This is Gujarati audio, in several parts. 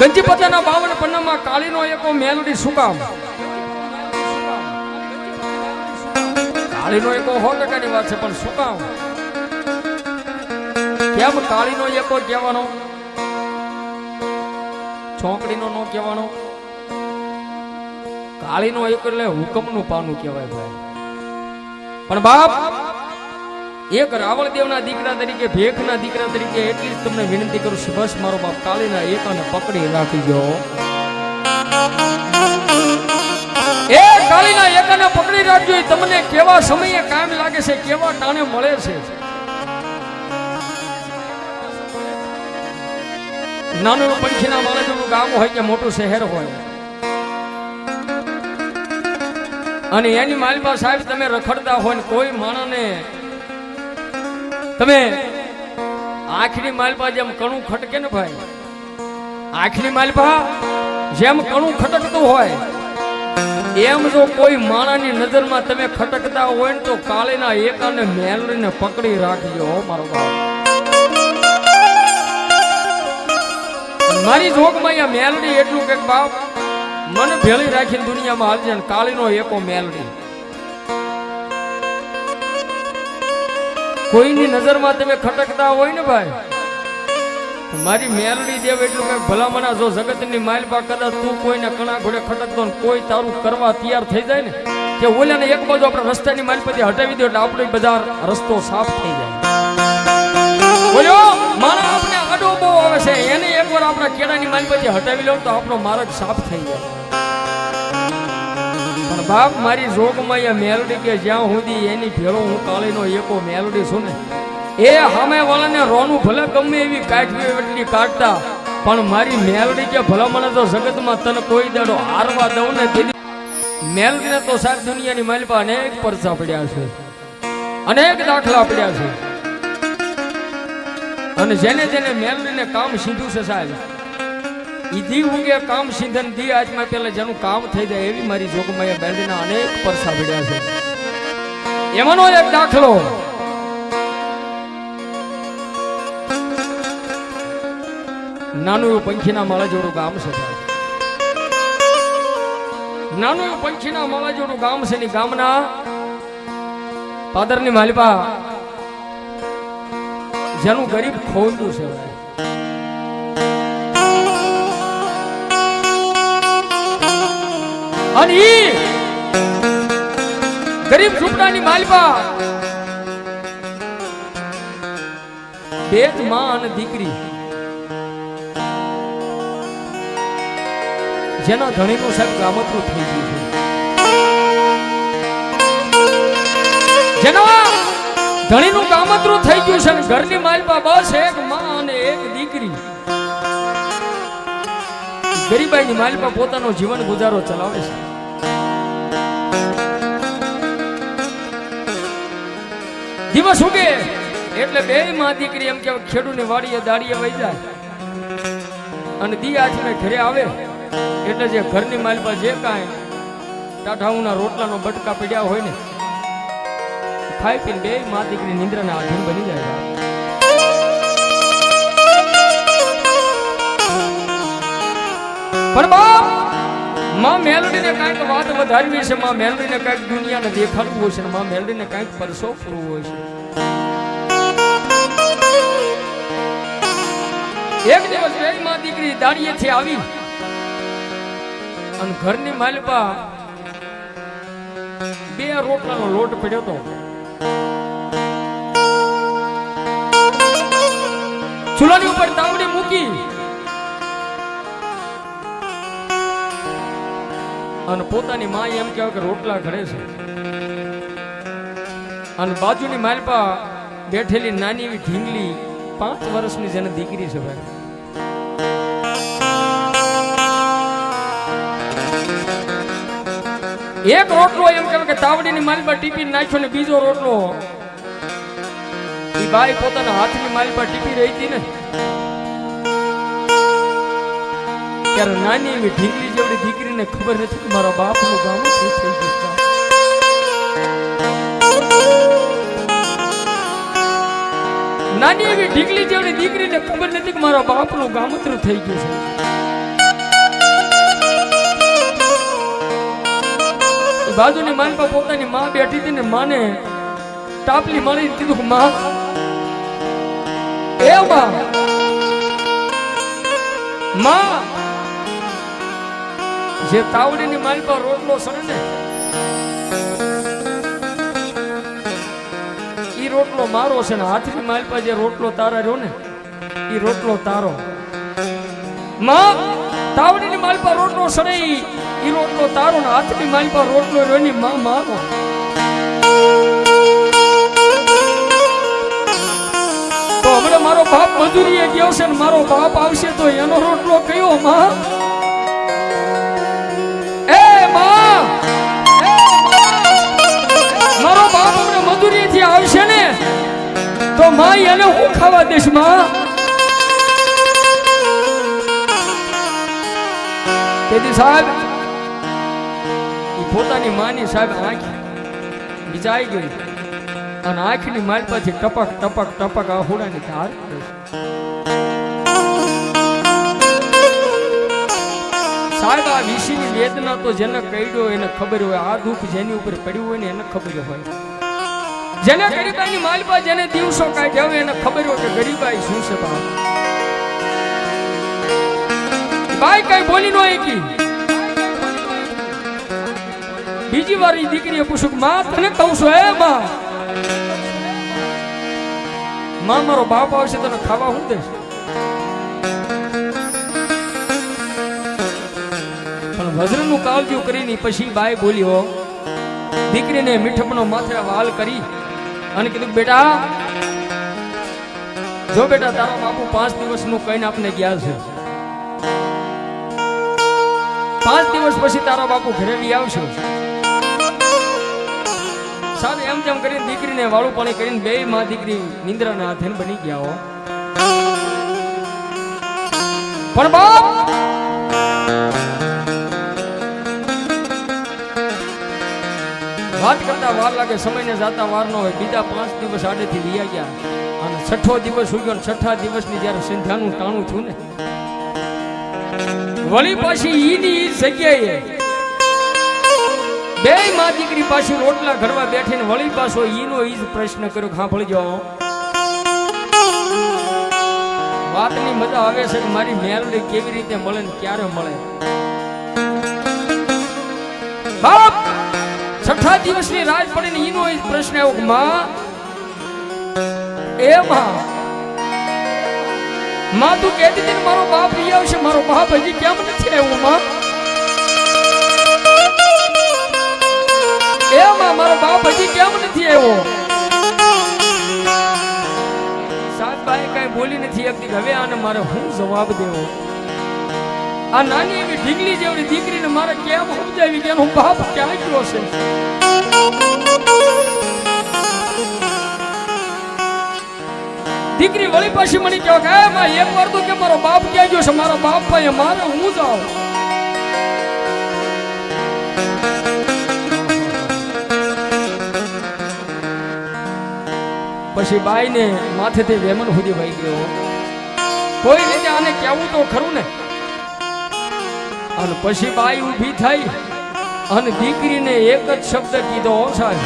ગંજીપતિના બાવન પન્નામાં કાળીનો એકો મેલડી શું કામ કાળીનો એકો સો ટકાની વાત છે, પણ સુકામ. કેમ કાળીનો એકો કહેવાનો? ચોકડીનો નો કહેવાનો? કાળીનો એક એટલે હુકમનું પાનું કહેવાય ભાઈ. પણ બાપ એક રાવણ દેવના દીકરા તરીકે, ભેખના દીકરા તરીકે એટલી જ તમને વિનંતી કરું છું બસ મારો બાપ કાળીના એકાને પકડી રાખી ગયો એ કાળીના એકાને પકડી રાખજો તમને કેવા સમયે કામ લાગે છે, કેવા ટાણે મળે છે. નાનું પંખીના માણસનું ગામ હોય કે મોટું શહેર હોય. અને એની માલિકા સાહેબ, તમે રખડતા હોય કોઈ માણસને તમે આખરી માલપા જેમ કણું ખટકે ને ભાઈ? આખરી માલપા જેમ કણું ખટકતું હોય, એમ જો કોઈ માણાની નજરમાં તમે ખટકતા હોય ને તો કાલેના એકાને મેલરીને પકડી રાખજો મારો બાપ. મારી જોગમાં અહીંયા મેલડી એટલું કે બાપ, મને ભેળી રાખીને દુનિયામાં હાલજે ને કાળીનો એકો મેલડી. કોઈની નજરમાં તમે ખટકતા હોય ને ભાઈ? મારી મેલડી દેવ એટલું કઈ ભલામણા જો જગતની માલપા કદાચ તું કોઈને કણા ઘોડે ખટકતો ને કોઈ તારું કરવા તૈયાર થઈ જાય ને, કે ઓલાને એક બાજુ આપણે રસ્તાની માલપતિ હટાવી દો એટલે આપણો બજાર રસ્તો સાફ થઈ જાય. બોલ્યો મારા આપણે આડો બહુ આવે છે. એને એકવાર આપણા કેળાની માલપતિ હટાવી લો તો આપણો માર્ગ સાફ થઈ જાય. બાપ મારી જોગમાં એ મેલડી કે જ્યાં સુધી એની ભેળો હું કાળીનો એકો મેલડી છું ને, એ હમે વાળાને રોનું ભલે ગમે એવી કાઢવી એટલી કાઢતા, પણ મારી મેલડી કે ભલા મને તો જગતમાં તને કોઈ દાડો હારવા દઉં ને તેથી મેલડીને તો સાહેબ દુનિયાની માલપા અનેક પરચા પડ્યા છે, અનેક દાખલા પડ્યા છે. અને જેને જેને મેલડીને કામ સીધું છે સાહેબ ઈ દી ઉગે કામ સિંધન દી આજમાં પેલા જેનું કામ થઈ જાય એવી મારી જોગમાં એ બેલડીના અનેક પરસા ભીડ્યા છે. એમાંનો એક દાખલો. નાનું એવું પંખીના માળા જોડું ગામ છે નાનું એવું પંખીના માળા જોડું ગામ છે ની ગામના પાદરની માલિપા જેનું ગરીબ ખોલ્યું છે. અને ઈ ગરીબ સુપડાની માલપા બે જ માં દીકરી. જેના ધણીનું સાહેબ ગામતરું થઈ ગયું છે. જેના ધણીનું ગામતરું થઈ ગયું છે ઘરની માલપા બસ એક માં અને એક દીકરી. ગરીબાઈની માલિકા પોતાનો જીવન ગુજારો ચલાવે છે. દિવસ ઉગે એટલે બે માં દીકરી એમ કે ખેડૂની વાડીએ દાડીએ વહી જાય. અને દી આઠમે ઘરે આવે એટલે જે ઘરની માલિકા જે કાંઈ ટાઢાઉના રોટલાનો બટકા પડ્યા હોય ને, ખાઈ પીને બે માં દીકરી નિંદ્રાના આધીન બની જાય. પણ બાપમાં મેલડીને કાંઈક વાત વધારવી છે માં મેલડીને કાંઈક દુનિયાને દેખાડવું છે માં મેલડીને કાંઈક પરસો હોય છે. એક દિવસ બે માં દીકરી દાડીએથી આવી અને ઘરની માલપા બે રોટલાનો લોટ પડ્યો હતો. ચૂલાની ઉપર તાવડી મૂકી અને પોતાની માં એમ કહેવાય કે રોટલા ઘડે છે. અને બાજુની માલપા બેઠેલી નાની એવી ઢીંગલી પાંચ વર્ષની જેને દીકરી છે ભાઈ. એક રોટલો એમ કહેવાય કે તાવડીની માલપા ટીપી નાખ્યો ને બીજો રોટલો. એ બાઈ પોતાના હાથની માલપા ટીપી રહી હતી ને. ત્યારે નાની એવી ઢીંગલી જેવડી દીકરીને ખબર નથી કે મારા બાપનું ગામ શું થઈ ગયું નાની એવી ઢીકલી જેવડી દીકરીને ખબર નથી કે મારા બાપનું ગામતરું થઈ ગયું છે. બાજુની માન પર પોતાની માં બેઠી હતી ને માને ટાપલી મળી કીધું માં, એ માં માં જે તાવડીની માલપા રોટલો સરે ને એ રોટલો મારો છે ને હાથની માલપા જે રોટલો તારા રહ્યો ને એ રોટલો તારો. માં, તાવડીની માલપા રોટલો સરે ઈ રોટલો તારો ને હાથની માલપા રોટલો રહ્યો ની માં મારો. તો હમણાં મારો બાપ મજૂરીએ ગયો છે ને, મારો બાપ આવશે તો એનો રોટલો કયો, માં? ખાવા દઈશમાં? તેથી સાહેબ એ પોતાની માની સાહેબ આંખ વિચાઈ ગઈ. અને આંખની માલપાથી ટપક ટપક ટપક આહુડાની ધાર સાહેબ, આ વિષયની વેદના તો જેને કઈડ્યો એને ખબર હોય, આ દુઃખ જેની ઉપર પડ્યું હોય ને એને ખબર હોય. જેને ગરીબાની માલપા જેને દિવસો કાઢ્યા હોય એને ખબર હોય કે ગરીબાઈ શું છે બાપ. બાઈ કઈ બોલી નો એકી બીજી વાર ઈ દીકરીએ પૂછ્યું માં, તને કહું છું એ માં માં, મારો બાપ આવશે, તને ખાવા હું દેશ પણ વજ્રનું કાવજું કરીને પછી બાઈ બોલ્યો દીકરીને મીઠપનો માથે વાલ કરી અને કીધું, બેટા, જો બેટા તારો બાપુ પાંચ દિવસનું કહીને આપને ગયા છે, પાંચ દિવસ પછી તારા બાપુ ઘરે લઈ આવશે. સાહેબ એમ તેમ કરીને દીકરીને વાળું પાણી કરીને બે માં દીકરી નિંદ્રાના હાથે બની ગયા હો. પણ બાપ વાત કરતા વાર લાગે, સમયને જાતા વાર ન હોય. બીજા પાંચ દિવસ આડેથી લઈ ગયા. અને છઠ્ઠો દિવસ ઉગ્યો ને છઠ્ઠા દિવસની જ્યારે સંધ્યાનું ટાણું છું ને, વળી પાછી ઈની ઈ જગ્યાએ બે મા દીકરી પાછી રોટલા ઘડવા બેઠીને વળી પાછો ઈનો ઈ જ પ્રશ્ન કર્યો કે હા ભળી જાઓ વાતની મજા આવે છે કે મારી મેલડી કેવી રીતે મળે ને ક્યારે મળે? છઠ્ઠા દિવસની રાત પડીને એનો એ પ્રશ્ન આવ્યો માં, એ માં માં, તું કહેતી હતી મારો બાપ લઈ આવશે? મારો બાપ હજી કેમ નથી આવ્યો, માં? એ માં, મારો બાપ હજી કેમ નથી આવ્યો? સાતભાઈ કઈ બોલી નથી શકતી. હવે આને મારે હું જવાબ દેવો? આ નાની એવી ઢીંગલી જેવડી દીકરીને મારે કેમ સમજાવી કે એનો બાપ ક્યાં ગયો છે? દીકરી વળી પાછી મને કહો કે, "એ માં એક વાર તો કે મારો બાપ ક્યાં ગયો છે? મારો બાપ ભાઈ મારે હું જાઉં? પછી બાઈને માથેથી વેમન સુધી વહી ગયો. કોઈ રીતે આને કેવું તો ખરું ને? અને પછી બાઈ ઊભી થઈ અને દીકરીને એક જ શબ્દ કીધો, "ઓ સાહેબ,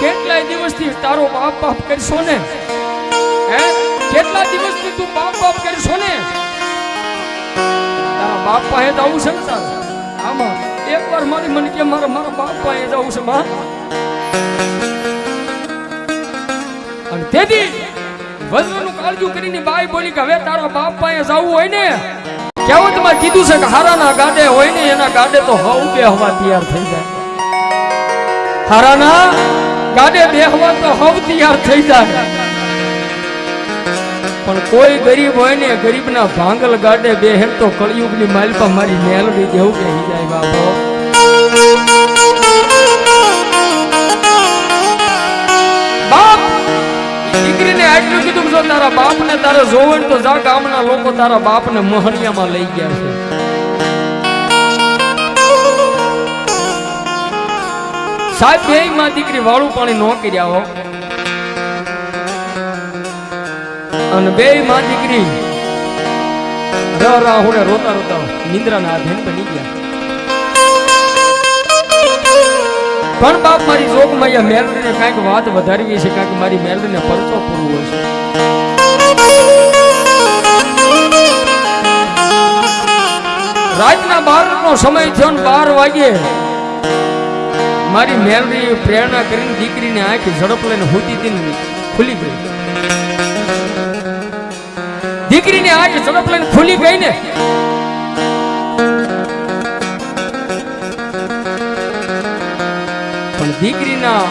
કેટલાય દિવસથી તારો બાપ બાપ કરશો ને? કેટલા દિવસથી તું બાપ બાપ કરશો ને? તારા બાપ પાસે જવું છે ને તારે? આમાં એકવાર મારી મને કે મારા મારા બાપ પાસે જવું છે, માં. અને તેથી વજ્રનું કાળજું કરીને બાઈ બોલી કે હવે તારા બાપ પાસે જવું હોય ને કેવું તમારે કીધું છે કે હારાના ગાડે હોય ને, એના ગાડે તો હવ બે હવા તૈયાર થઈ જાય. હારાના ગાડે બેહવા તો હવ તૈયાર થઈ જાય. પણ કોઈ ગરીબ હોય ને, ગરીબના ભાંગલ ગાડે બેહેર તો કળિયુગની માલપા મારી મેલવી દેવું બેહી જાય બાપો. જો તારા બાપને તારે જોવે તો જા ગામના લોકો તારા બાપને મહણિયામાં લઈ ગયા છે. સાહેબ બે માં દીકરી વાળું પાણી નો કર્યા હો. અને બે માં દીકરી રોતા રોતા રોતા નિંદ્રાના આધીન બની ગયા. પણ બાપ મારી જોગમાં અહીંયા મેલરીને કાંઈક વાત વધારવી છે કાંઈક મારી મેલરીને પરચો પૂરવો છે. રાતના બાર નો સમય થયો ને બાર વાગે મારી મેલરી પ્રેરણા કરીને દીકરીને આંખ ઝડપ લઈને હોતી હતી ખુલી ગઈ. દીકરીને આંખ ઝડપ લઈને ખુલી ગઈ ને દીકરીના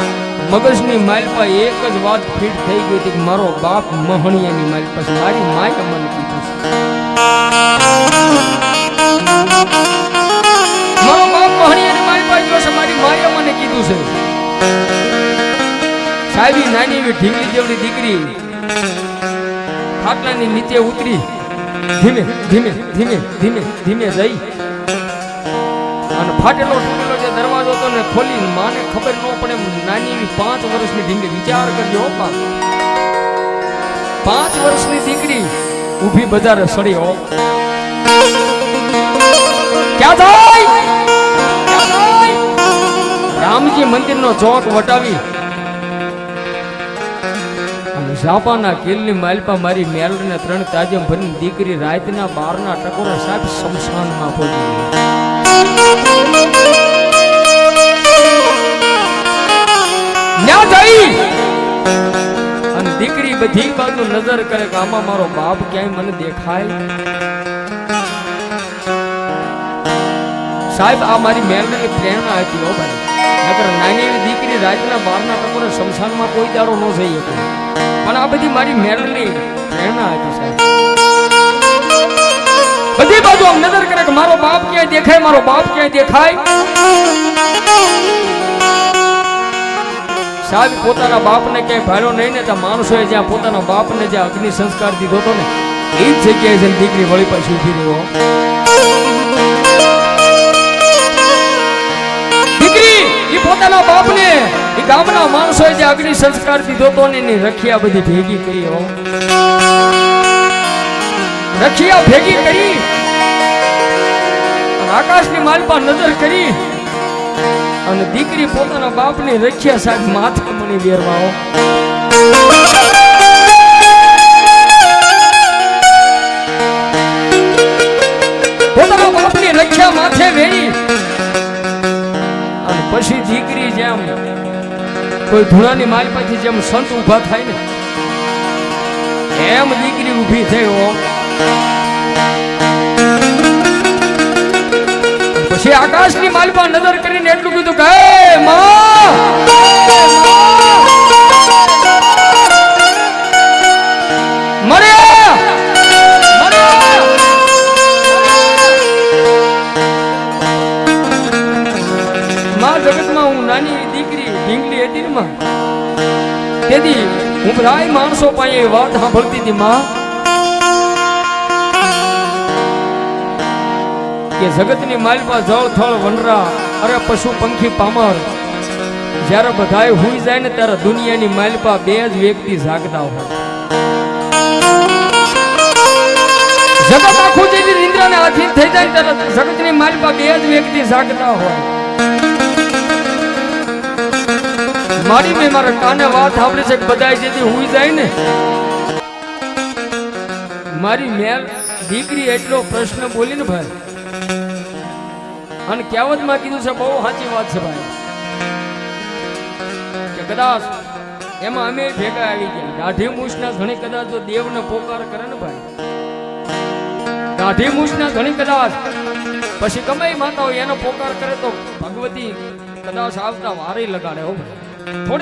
મગજની માલપા એક જ વાત ફિટ થઈ ગઈ હતી મારો બાપ મહણિયાની માલપા છે. મારી માએ મને કીધું છે. મારો બાપ મહણિયાની માલપા જો છે, મારી માએ મને કીધું છે. સાહેબી નાની એવી ઢીંગલી જેવડી દીકરી ખાટલાની નીચે ઉતરી, ધીમે ધીમે ધીમે ધીમે ધીમે જઈ અને ફાટેલો દરવાજો તો ખોલી માને ખબર ન પડે નાની એવી પાંચ વર્ષની ઢીંગલી વિચાર બાપ. પાંચ વર્ષની દીકરી ઊભી બજારે સડી હો. ક્યાં જાય? રામજી મંદિરનો ચોક વટાવી. ઝાપાના કિલની માલપા મારી મેલડીને ત્રણ તાજમ ભરીને દીકરી રાતના બારના ટકોરા સાહેબ શમશાનમાં પહોંચી ન્યા જઈ! અને દીકરી બધી બાજુ નજર કરે કે આમાં મારો બાપ ક્યાંય મને દેખાય? સાહેબ, આ મારી મેલડીની પ્રેરણા હતી હો ભાઈ. નકર નાની એવી દીકરી રાતના બારના ટકોરે શમશાનમાં કોઈ દારો ન જઈ શકે. પણ આ બધી મારી મેરની પ્રેરણા હતી સાહેબ. બધી બાજુ આમ નજર કરે કે મારો બાપ ક્યાંય દેખાય, મારો બાપ ક્યાંય દેખાય? સાહેબ, પોતાના બાપને ક્યાંય ભાડ્યો નહીં ને તો માણસોએ જ્યાં પોતાના બાપને જ્યાં અગ્નિ સંસ્કાર દીધો હતો ને, એ જ જગ્યાએ જઈને દીકરી વળી પાછી ઊભી રહ્યો દીકરી એ પોતાના બાપને એ ગામના માણસોએ જે અગ્નિ સંસ્કાર દીધો હતો ને, એની રખિયા બધી ભેગી કરી હો. રખિયા ભેગી કરી આકાશની માલપા નજર કરી અને દીકરી પોતાના બાપની રખિયા સાહેબ માથા મણી વેરવાઓ પોતાના બાપની રખિયા માથે વેરી અને પછી દીકરી જેમ કોઈ ધૂળાની માલ પછી જેમ સંત ઊભા થાય ને, એમ દીકરી ઊભી થઈ હો. પછી આકાશની માલમાં નજર કરીને એટલું કીધું કે "હે માં! મરે! માં જગતમાં હું નાની દીકરી ઢીંગલી હતી ને હું માણસો પાસે વાત સાંભળતી હતી માં કે જગતની માલપા જળ, થળ, વનરા, અરે પશુ, પંખી, પામર, જ્યારે બધાય હુઈ જાય ને ત્યારે દુનિયાની માલપા બે જ વ્યક્તિ જાગતા હોય. જગત આખું જેવી નિંદ્રાને આધીન થઈ જાય ત્યારે જગતની માલપા બે જ વ્યક્તિ જાગતા હોય. મારી મેં મારા કાને વાત સાંભળી છે કે બધાએ જેથી હુઈ જાય ને, મારી મેલ દીકરી એટલો પ્રશ્ન બોલી ને ભાઈ અને કહેવતમાં કીધું છે, બહુ સાચી વાત છે ભાઈ. કે કદાચ એમાં અમે ભેગા આવી ગયા. દાઢી મૂછના ઘણી કદાચ જો દેવને પોકાર કરે ને ભાઈ. દાઢી મૂછના ઘણી કદાચ પછી ગમે માતા હોય, એનો પોકાર કરે તો ભગવતી કદાચ આવતા વારે લગાડે હો થોડી